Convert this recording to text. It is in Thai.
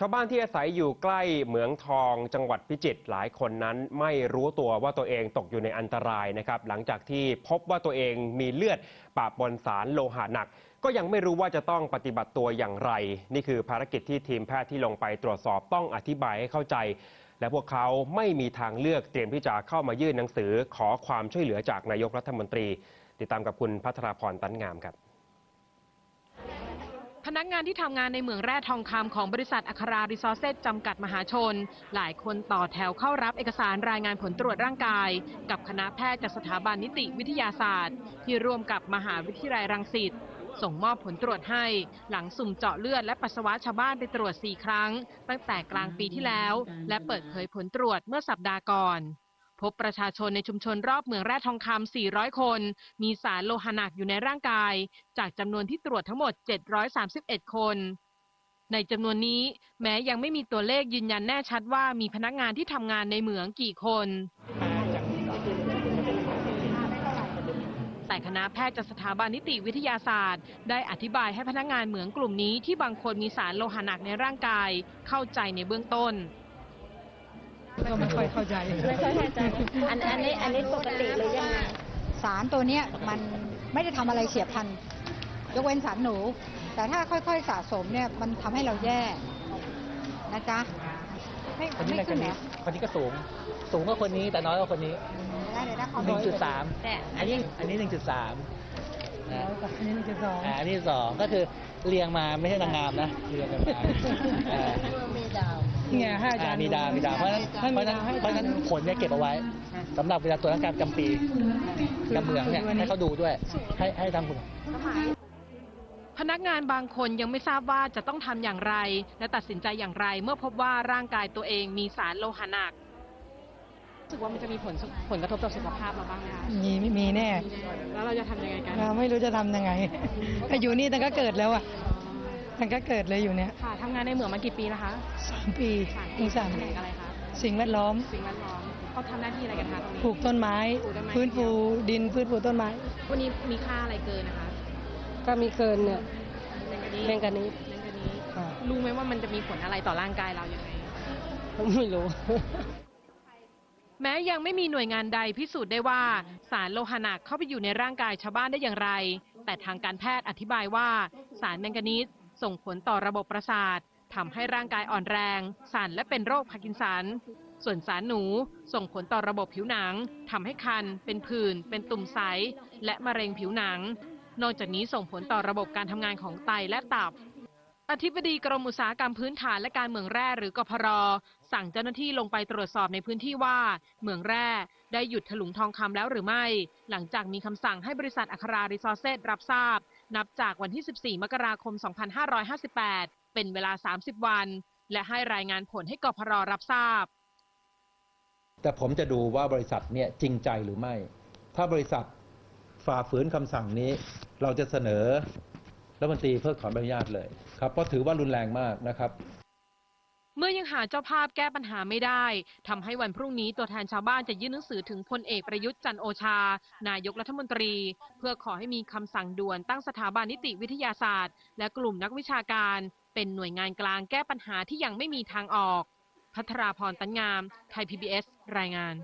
ชาวบ้านที่อาศัยอยู่ใกล้เหมืองทองจังหวัดพิจิตรหลายคนนั้นไม่รู้ตัวว่าตัวเองตกอยู่ในอันตรายนะครับ หลังจากที่พบว่าตัวเองมีเลือดปะปนสารโลหะหนัก ก็ยังไม่รู้ว่าจะต้องปฏิบัติตัวอย่างไร นี่คือภารกิจที่ทีมแพทย์ที่ลงไปตรวจสอบต้องอธิบายให้เข้าใจ และพวกเขาไม่มีทางเลือกเตรียมที่จะเข้ามายื่นหนังสือขอความช่วยเหลือจากนายกรัฐมนตรี ติดตามกับคุณพัทราพรตันงามครับ พนักงานที่ทำงานในเหมืองแร่ทองคำของบริษัทอัครารีซอสเซจำกัดมหาชน หลายคนต่อแถวเข้ารับเอกสารรายงานผลตรวจร่างกาย กับคณะแพทย์จากสถาบันนิติวิทยาศาสตร์ ที่ร่วมกับมหาวิทยาลัยรังสิตส่งมอบผลตรวจให้หลังสุ่มเจาะเลือดและปัสสาวะชาวบ้านไปตรวจ 4 ครั้ง ตั้งแต่กลางปีที่แล้ว และเปิดเผยผลตรวจเมื่อสัปดาห์ก่อน พบประชาชนในชุมชนรอบเมืองแร่ทองคำ 400 คน มีสารโลหะหนักอยู่ในร่างกาย จากจำนวนที่ตรวจทั้งหมด 731 คน ในจำนวนนี้แม้ยังไม่มีตัวเลขยืนยันแน่ชัดว่ามีพนักงานที่ทำงานในเหมืองกี่คนแต่คณะแพทย์จากสถาบันนิติวิทยาศาสตร์ ได้อธิบายให้พนักงานเหมืองกลุ่มนี้ที่บางคนมีสารโลหะหนักในร่างกาย เข้าใจในเบื้องต้น ก็ไม่ค่อยเข้าใจ ไม่ค่อยเข้าใจ อันอันนี้อันนี้ปกติหรือยังไงสารตัวเนี้ยมันไม่ได้ทำอะไรเฉียบพลันยกเว้นสารหนู แต่ถ้าค่อยๆสะสมเนี่ยมันทำให้เราแย่นะจ๊ะไม่คนนี้ไม่มันคขึ้นนเหรนี้อคนนี้ก็สูง สูงกว่าคนนี้แต่น้อยกว่าคนนี้ได้เลยนะขอหนึ่งจุดสามแต่อันนี้อันนี้หนึ่งจุดสามอันนี้หนึ่งจุดสองอ่าอันนี้สองก็คือเรียงมาไม่ใช่นางงามนะเรียงกันมาอ่า เนี่ยให้อาจาอ่ารย์มีดาวมีดาวเพราะฉะนั้นเพราะฉะนั้นเพราะฉะนั้นผลเนี่ยเก็บเอาไว้สำหรับเวลาตรวจร่างกายประจำปีกับเมืองเนี่ยให้เขาดูด้วย ให้ให้ทางคุณพนักงานบางคนยังไม่ทราบว่าจะต้องทำอย่างไร และตัดสินใจอย่างไร เมื่อพบว่าร่างกายตัวเองมีสารโลหะหนักรู้สึกว่ามันจะมีผลผลกระทบต่อสุขภาพเราบ้างไหมคะมีมีแน่ แล้วเราจะทำยังไงกัน เราไม่รู้จะทำยังไงก็อยู่นี่ตั้งแต่เกิดแล้วอะ ตั้งแต่เกิดเลยอยู่เนี้ยค่ะทำงานในเหมืองมากี่ปีแล้วคะสามปีถึงสามแผนกอะไรคะสิ่งแวดล้อม สิ่งแวดล้อมเขาทำหน้าที่อะไรกันคะตรงนี้ ปลูกต้นไม้ ปลูกต้นไม้ฟื้นฟูดินฟื้นฟูต้นไม้ วันนี้มีค่าอะไรเกินนะคะก็มีเกินเนี่ยแมงกานีสแมงกานีสค่ะ รู้ไหมว่ามันจะมีผลอะไรต่อร่างกายเรายังไงไม่รู้ แม้ยังไม่มีหน่วยงานใดพิสูจน์ได้ว่า สารโลหะหนักเข้าไปอยู่ในร่างกายชาวบ้านได้อย่างไร แต่ทางการแพทย์อธิบายว่า สารแมงกานีส ส่งผลต่อระบบประสาททำให้ร่างกายอ่อนแรง สั่นและเป็นโรคพาร์กินสัน ส่วนสารหนูส่งผลต่อระบบผิวหนังทำให้คัน เป็นผื่น เป็นตุ่มใส และมะเร็งผิวหนัง นอกจากนี้ส่งผลต่อระบบการทำงานของไตและตับ อธิบดีกรมอุตสาหกรรมพื้นฐานและการเมืองแร่หรือกพรสั่งเจ้าหน้าที่ลงไปตรวจสอบในพื้นที่ว่าเหมืองแร่ได้หยุดถลุงทองคำแล้วหรือไม่ หลังจากมีคำสั่งให้บริษัทอัครารีซอเซตรับทราบ นับจากวันที่ 14 มกราคม 2558 เป็นเวลา 30 วัน และให้รายงานผลให้กพรรับทราบ แต่ผมจะดูว่าบริษัทเนี่ยจริงใจหรือไม่ ถ้าบริษัทฝ่าฝืนคำสั่งนี้ เราจะเสนอ รัฐมนตรีเพิกถอนใบอนุญาตเลยครับเพราะถือว่ารุนแรงมากนะครับ เมื่อยังหาเจ้าภาพแก้ปัญหาไม่ได้ทำให้วันพรุ่งนี้ตัวแทนชาวบ้านจะยื่นหนังสือถึงพลเอกประยุทธ์จันโอชา นายกรัฐมนตรี เพื่อขอให้มีคำสั่งด่วนตั้งสถาบันนิติวิทยาศาสตร์ และกลุ่มนักวิชาการ เป็นหน่วยงานกลางแก้ปัญหาที่ยังไม่มีทางออก พัทราพรตันงาม ไทย PBS รายงาน